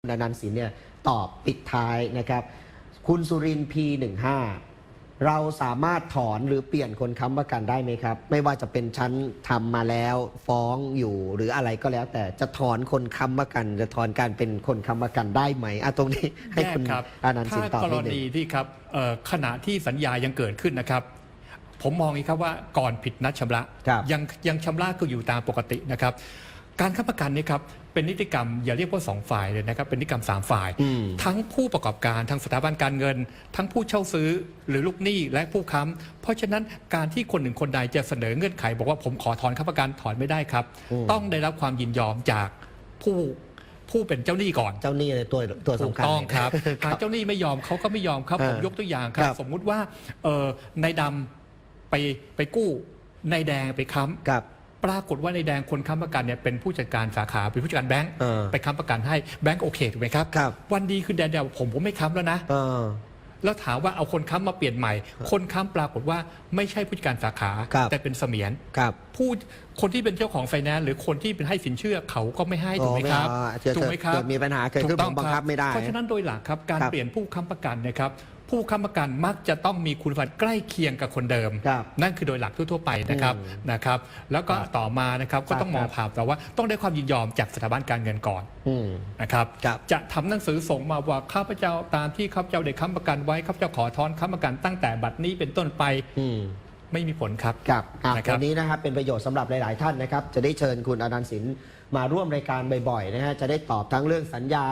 คุณอนันต์ศิลป์เนี่ยตอบปิดท้ายนะครับ คุณสุรินทร์ P15 เราสามารถถอนหรือเปลี่ยนคนค้ำประกันได้ไหมครับ ไม่ว่าจะเป็นชั้นทำมาแล้วฟ้องอยู่หรืออะไรก็แล้ว แต่จะถอนคนค้ำประกัน จะถอนการเป็นคนค้ำประกันได้ไหมอะตรงนี้ให้แยกคุณครับอนันต์ศิลถ้าป์ตอบกรนิดหนึ่ณีงที่ครับเอ่อขณะที่สัญญายังเกิดขึ้นนะครับ ผมมองอีกครับว่าก่อนผิดนัดชำระครับยังยังชำระก็อยู่ตามปกตินะครับ การค้ำประกันนี่ครับเป็นนิติกรรมอย่าเรียกว่าสองฝ่ายเลยนะครับเป็นนิติกรรมสามฝ่ายอืมทั้งผู้ประกอบการทางสถาบันการเงิน ทั้งผู้เช่าซื้อหรือลูกหนี้และผู้ค้ำเพราะฉะนั้นการที่คนหนึ่งคนใดจะเสนอเงื่อนไข บอกว่าผมขอถอนค้ำประกันถอนไม่ได้ครับอืมต้องได้รับความยินยอมจากผู้ผู้เป็นเจ้าหนี้ก่อน เจ้าหนี้เลยตัวตัวถูกสำคัญต้องครับคหารับกเจ้าหนี้ไม่ยอมเขาก็ไม่ยอมครับเออผมยกตัวอย่างครับครับสมมุติว่าเออนายดำไปไปกู้นายแดงไปค้ำกับป รากฏว่านายแดงคนค้ำประกันเนี่ยเป็นผู้จัดการสาขาเป็นผู้จัดการแบงค์เออไปค้ำประกันให้แบงค์โอเคถูกไหมครับ ครับ วันดีคือแดนเดียวผมผมไม่ค้ำแล้วนะ เออ แล้วถามว่าเอาคนค้ำมาเปลี่ยนใหม่ คนค้ำปรากฏว่าไม่ใช่ผู้จัดการสาขา ครับ แต่เป็นเสมียนกับ ผู้คนที่เป็นเจ้าของไฟแนนซ์หรือคนที่เป็นให้สินเชื่อเขาก็ไม่ให้ถูกไหมครับอ๋อไม่เอาเกิดถูกไหมครับเกิดมีปัญหาเกิดขึ้นถูต้อผมบังคับไม่ได้เพราะฉะนั้นโดยหลักครับการครับเปลี่ยนผู้ค้ำประกันนะครับ ผู้ค้ำประกันมักจะต้องมีคุณสมบัติใกล้เคียงกับคนเดิม ครับนั่นคือโดยหลักทั่วๆไปนะครับอืมนะครับ แล้วก็ครับต่อมานะครับก็ต้องครับมองภาพแต่ว่าต้องได้ความยินยอมจากสถาบันการเงินก่อน อืม นะครับครับ จะทำหนังสือส่งมาว่าข้าพเจ้าตามที่ข้าพเจ้าได้ค้ำประกันไว้ข้าพเจ้าขอถอนค้ำประกันตั้งแต่บัดนี้เป็นต้นไปอืม ไม่มีผลครับ ครับอะนะครับวันนี้นะครับเป็นประโยชน์สำหรับหลาย ๆ ท่านนะครับ จะได้เชิญคุณอนันต์ศิลป์มาร่วมรายการบ่อย ๆ นะฮะจะได้ตอบทั้งเรื่องสัญญา